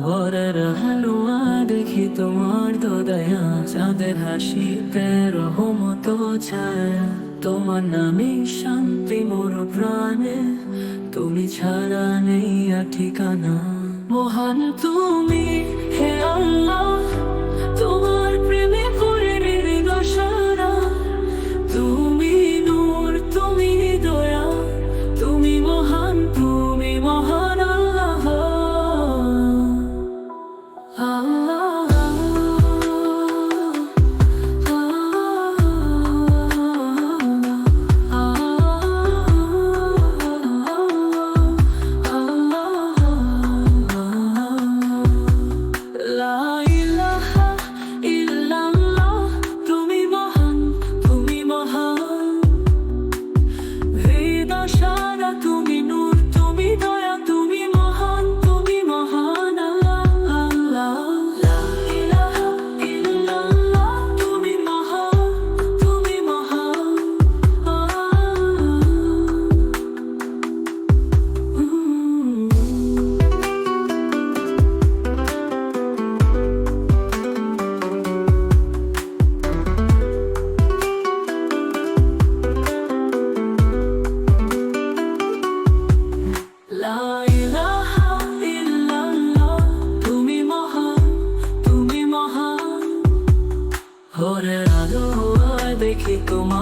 ভোরের হালুয়া দেখি তোমার তো দয়া। চাঁদের হাসিতে রহমত ছায়া। তোমার নামে শান্তি মোর প্রাণে। তুমি ছাড়া নেই ঠিকানা। মহান তুমি, হে আল্লাহ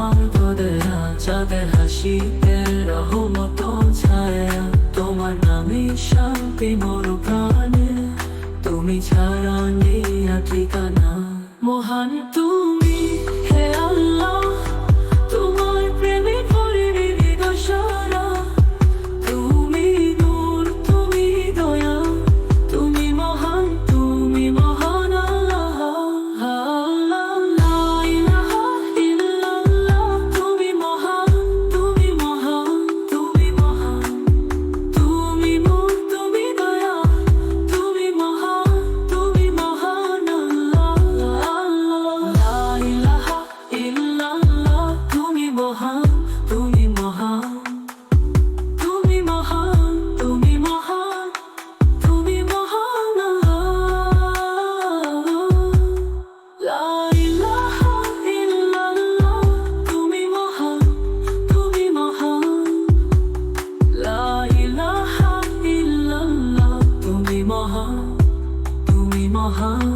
তোমার তোদেরা চাঁদের হাসিতে রহমত ছায়া তোমার নামে শান্তি মোর প্রাণে তুমি ছাড়া নেই ঠিকানা মহান তুমি 好